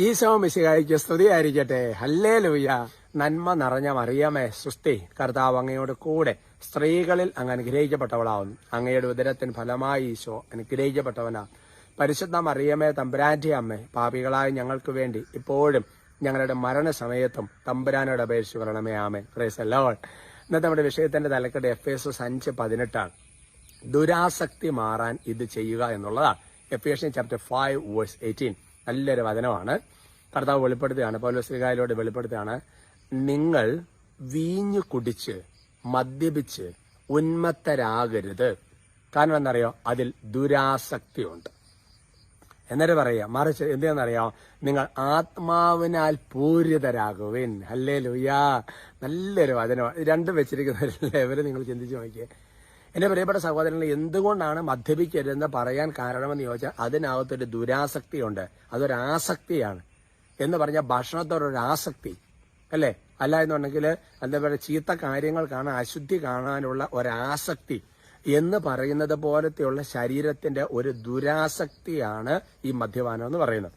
ഈശോ മിശിഹായിക്ക് സ്തുതിയായിരിക്കട്ടെ. ഹല്ലേ ലൂയ നന്മ നിറഞ്ഞ മറിയമേ സുസ്തി കർത്താവ് അങ്ങയോട് കൂടെ സ്ത്രീകളിൽ അങ്ങ് അനുഗ്രഹിക്കപ്പെട്ടവളാവുന്നു. അങ്ങയുടെ ഉദരത്തിന് ഫലമായി ഈശോ അനുഗ്രഹിക്കപ്പെട്ടവനാ. പരിശുദ്ധ മറിയമേ തമ്പുരാന്റെ അമ്മ പാപികളായ ഞങ്ങൾക്ക് വേണ്ടി ഇപ്പോഴും ഞങ്ങളുടെ മരണസമയത്തും തമ്പുരാനോട് അപേക്ഷിച്ചു വരണമേ ആമേ ക്രൈസ് ലോൾ ഇന്നത്തെ നമ്മുടെ വിഷയത്തിന്റെ തലക്കെട്ട് എഫ് എസ് എസ് അഞ്ച് പതിനെട്ടാണ്. ദുരാസക്തി മാറാൻ ഇത് ചെയ്യുക എന്നുള്ളതാണ്. Ephesians chapter five verse eighteen നല്ലൊരു വചനമാണ്. കർത്താവ് വെളിപ്പെടുത്തുകയാണ് പൗലോസ്ലികായിലൂടെ വെളിപ്പെടുത്തുകയാണ് നിങ്ങൾ വീഞ്ഞു കുടിച്ച് മദ്യപിച്ച് ഉന്മത്തരാകരുത്. കാരണം എന്നറിയോ അതിൽ ദുരാസക്തിയുണ്ട്. എന്നിട്ട് പറയുക മറിച്ച് എന്തെന്നറിയോ നിങ്ങൾ ആത്മാവിനാൽ പൂരിതരാകുവിൻ. അല്ലേ ലുയാ നല്ലൊരു വചനമാണ്. രണ്ടും വെച്ചിരിക്കുന്ന ലെവൽ നിങ്ങൾ ചിന്തിച്ചു നോക്കിയേ. എന്റെ പ്രിയപ്പെട്ട സഹോദരങ്ങൾ എന്തുകൊണ്ടാണ് മദ്യപിക്കരുതെന്ന് പറയാൻ കാരണമെന്ന് ചോദിച്ചാൽ അതിനകത്തൊരു ദുരാസക്തിയുണ്ട്. അതൊരു ആസക്തിയാണ്. എന്ന് പറഞ്ഞാൽ ഭക്ഷണത്തോടൊരു ആസക്തി. അല്ലേ? അല്ല എന്നുണ്ടെങ്കിൽ എന്താ പറയുക ചീത്ത കാര്യങ്ങൾ കാണാൻ അശുദ്ധി കാണാനുള്ള ഒരാസക്തി. എന്ന് പറയുന്നത് പോലത്തെയുള്ള ശരീരത്തിന്റെ ഒരു ദുരാസക്തിയാണ് ഈ മദ്യപാനം എന്ന് പറയുന്നത്.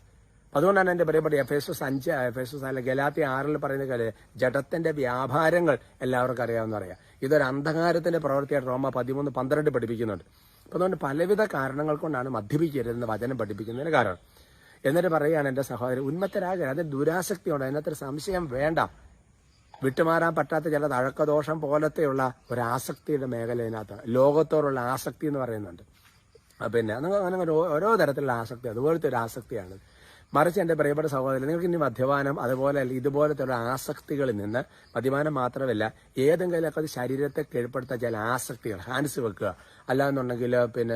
അതുകൊണ്ടാണ് എന്റെ പ്രിയപ്പെട്ട എഫ് എസ് എസ് അഞ്ച് എഫ് എസ് എസ് അല്ല ഗലാത്തി ആറിൽ പറയുന്ന കാര്യം ജഡത്തിന്റെ വ്യാപാരങ്ങൾ എല്ലാവർക്കും അറിയാമെന്ന് പറയാം ഇതൊരു അന്ധകാരത്തിന്റെ പ്രവൃത്തിയായിട്ട് റോമ പതിമൂന്ന് പന്ത്രണ്ട് പഠിപ്പിക്കുന്നുണ്ട്. അപ്പൊ അതുകൊണ്ട് പലവിധ കാരണങ്ങൾ കൊണ്ടാണ് മദ്യപിക്കരുതെന്ന് വചനം പഠിപ്പിക്കുന്നതിന് കാരണം. എന്നിട്ട് പറയുകയാണ് എന്റെ സഹോദരൻ ഉന്മത്തരാകരുത് അതിന് ദുരാസക്തിയുണ്ട് അതിനകത്തൊരു സംശയം വേണ്ട. വിട്ടുമാറാൻ പറ്റാത്ത ചില തഴക്കദോഷം പോലത്തെയുള്ള ഒരു ആസക്തിയുടെ മേഖല ഇതിനകത്താണ് ലോകത്തോടുള്ള ആസക്തി എന്ന് പറയുന്നുണ്ട്. പിന്നെ അങ്ങനെ ഓരോ തരത്തിലുള്ള ആസക്തി അതുപോലത്തെ ഒരു ആസക്തിയാണ്. മറിച്ച് എന്റെ പ്രിയപ്പെട്ട സഹോദരൻ നിങ്ങൾക്ക് ഇനി മദ്യപാനം അതുപോലെ ഇതുപോലത്തെ ആസക്തികളിൽ നിന്ന് മദ്യപാനം മാത്രമല്ല ഏതെങ്കിലുമൊക്കെ ശരീരത്തെ കീഴ്പ്പെടുത്ത ചില ആസക്തികൾ ഹാൻസ് വെക്കുക. അല്ലാന്നുണ്ടെങ്കിൽ പിന്നെ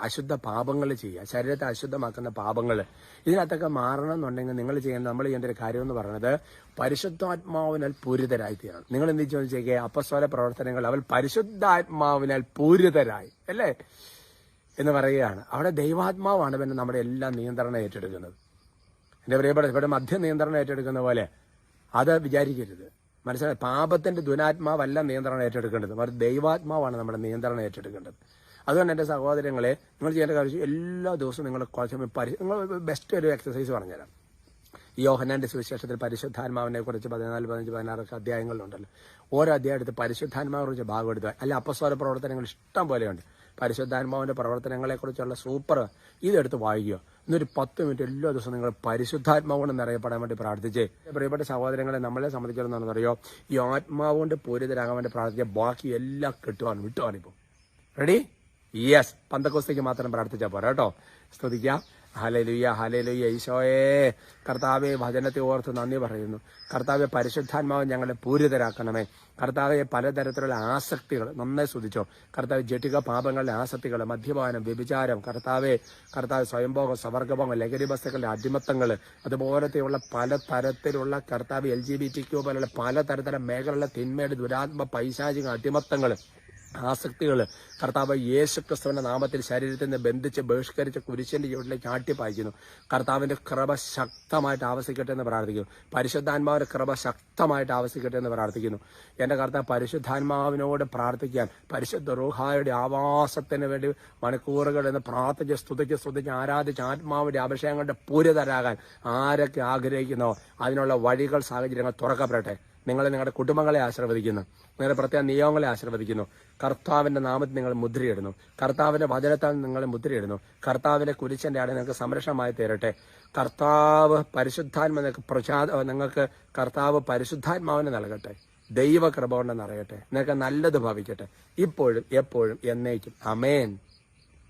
അശുദ്ധ പാപങ്ങൾ ചെയ്യുക ശരീരത്തെ അശുദ്ധമാക്കുന്ന പാപങ്ങൾ. ഇതിനകത്തൊക്കെ മാറണം എന്നുണ്ടെങ്കിൽ നിങ്ങൾ ചെയ്യുന്ന നമ്മൾ ചെയ്യേണ്ട ഒരു കാര്യം എന്ന് പറയുന്നത് പരിശുദ്ധാത്മാവിനാൽ പൂരിതരായി തീരണം. നിങ്ങൾ എന്ത് ചോദിച്ചേക്കെ അപ്പസ്വല പ്രവർത്തനങ്ങൾ അവൾ പരിശുദ്ധാത്മാവിനാൽ പൂരിതരായി അല്ലേ? എന്ന് പറയുകയാണ്. അവിടെ ദൈവാത്മാവാണ് പിന്നെ നമ്മുടെ എല്ലാ നിയന്ത്രണം ഏറ്റെടുക്കുന്നത്. എന്റെ പ്രിയപ്പെട്ട ഇവിടെ മദ്യനിയന്ത്രണം ഏറ്റെടുക്കുന്ന പോലെ അത് വിചാരിക്കരുത്. മനസ്സിലായി? പാപത്തിന്റെ ദുനാത്മാവല്ല നിയന്ത്രണം ഏറ്റെടുക്കേണ്ടത്. മറിച്ച് ദൈവാത്മാവാണ് നമ്മുടെ നിയന്ത്രണം ഏറ്റെടുക്കേണ്ടത്. അതുകൊണ്ട് എന്റെ സഹോദരങ്ങളെ നിങ്ങൾ ചെയ്യേണ്ട കാര്യം എല്ലാ ദിവസവും നിങ്ങൾ കുറച്ച് നിങ്ങൾ ബെസ്റ്റ് ഒരു എക്സസൈസ് പറഞ്ഞുതരാം. ഈ യോഹനാന്റെ സുവിശേഷത്തിൽ പരിശുദ്ധാത്മാവിനെ കുറിച്ച് പതിനാല് പതിനഞ്ച് പതിനാറൊക്കെ അധ്യായങ്ങളുണ്ടല്ലോ. ഓരോ അധ്യായം എടുത്ത് പരിശുദ്ധാത്മാവിനെ കുറിച്ച് ഭാഗം എടുക്കുക അല്ല അപ്പസ്വര പ്രവർത്തനങ്ങൾ ഇഷ്ടം പോലെയുണ്ട്. പരിശുദ്ധാത്മാവിന്റെ പ്രവർത്തനങ്ങളെക്കുറിച്ചുള്ള സൂപ്പർ ഇതെടുത്ത് വായിക്കുക. എന്നൊരു പത്ത് മിനിറ്റ് എല്ലാ ദിവസവും നിങ്ങൾ പരിശുദ്ധാത്മാവ് നിറയപ്പെടാൻ വേണ്ടി പ്രാർത്ഥിച്ചേ പ്രിയപ്പെട്ട സഹോദരങ്ങളെ നമ്മളെ സംബന്ധിച്ചിടത്തോളം അറിയോ ഈ ആത്മാവ് കൊണ്ട് പൂരിതരാകാൻ വേണ്ടി പ്രാർത്ഥിച്ച ബാക്കി എല്ലാം കിട്ടുവാൻ വിട്ടുവാണ് ഇപ്പോൾ റെഡി യെസ് പന്തക്കോസ്തേക്ക് മാത്രം പ്രാർത്ഥിച്ചാൽ പോരാ കേട്ടോ. സ്തുതിക്കാം. ഹലലുയ്യ ഹലലുയ്യ ഈശോയെ കർത്താവെ വചനത്തെ ഓർത്ത് നന്ദി പറയുന്നു. കർത്താവെ പരിശുദ്ധാത്മാവ് ഞങ്ങളെ പൂരിതരാക്കണമേ. കർത്താവെ പലതരത്തിലുള്ള ആസക്തികൾ നന്നായി ശ്രദ്ധിച്ചോ കർത്താവ് ജട്ടിക പാപങ്ങളുടെ ആസക്തികൾ മദ്യപാനം വ്യഭിചാരം. കർത്താവെ കർത്താവ് സ്വയംഭോഗം സവർഗഭോഗം ലഹരി വസ്തുക്കളുടെ അടിമത്തങ്ങൾ. അതുപോലത്തെയുള്ള പലതരത്തിലുള്ള കർത്താവ് L G B T Q പോലുള്ള പലതരത്തിലുള്ള മേഖലകളിലെ തിന്മയുടെ ദുരാത്മ പൈശാചിക അടിമത്തങ്ങൾ. ആസക്തികൾ. കർത്താവ് യേശു ക്രിസ്തുവിന്റെ നാമത്തിൽ ശരീരത്തിൽ നിന്ന് ബന്ധിച്ച് ബഹിഷ്കരിച്ച് കുരിശന്റെ ചുവട്ടിലേക്ക് ആട്ടിപ്പായിക്കുന്നു. കർത്താവിന്റെ കൃപ ശക്തമായിട്ട് ആവശ്യിക്കട്ടെ എന്ന് പ്രാർത്ഥിക്കുന്നു. പരിശുദ്ധാത്മാവിന്റെ കൃപ ശക്തമായിട്ട് ആവശ്യിക്കട്ടെ എന്ന് പ്രാർത്ഥിക്കുന്നു. എന്റെ കർത്താവ് പരിശുദ്ധാത്മാവിനോട് പ്രാർത്ഥിക്കാൻ പരിശുദ്ധ റൂഹായുടെ ആവാസത്തിന് വേണ്ടി മണിക്കൂറുകൾ എന്ന് പ്രാർത്ഥിച്ച് സ്തുതിച്ച് സ്തുതിച്ച് ആരാധിച്ച് ആത്മാവിന്റെ അഭിഷേകങ്ങളുടെ പൂരിതരാകാൻ ആരൊക്കെ ആഗ്രഹിക്കുന്നോ അതിനുള്ള വഴികൾ സാഹചര്യങ്ങൾ തുറക്കപ്പെടട്ടെ. നിങ്ങൾ നിങ്ങളുടെ കുടുംബങ്ങളെ ആശീർവദിക്കുന്നു. നിങ്ങളുടെ പ്രത്യേക നിയോഗങ്ങളെ ആശീർവദിക്കുന്നു. കർത്താവിന്റെ നാമത്തിൽ നിങ്ങൾ മുദ്രയിടുന്നു. കർത്താവിന്റെ വചനത്താൽ നിങ്ങൾ മുദ്രയിടുന്നു. കർത്താവിന്റെ കുരിശന്റെ ആടെ നിങ്ങൾക്ക് സംരക്ഷണമായി തീരട്ടെ. കർത്താവ് പരിശുദ്ധാത്മ നിങ്ങൾക്ക് പ്രചാദ നിങ്ങൾക്ക് കർത്താവ് പരിശുദ്ധാത്മാവിനെ നൽകട്ടെ. ദൈവകൃപ കൊണ്ട് നിറയട്ടെ നിങ്ങൾക്ക് നല്ലത് ഭവിക്കട്ടെ. ഇപ്പോഴും എപ്പോഴും എന്നേക്കും. അമേൻ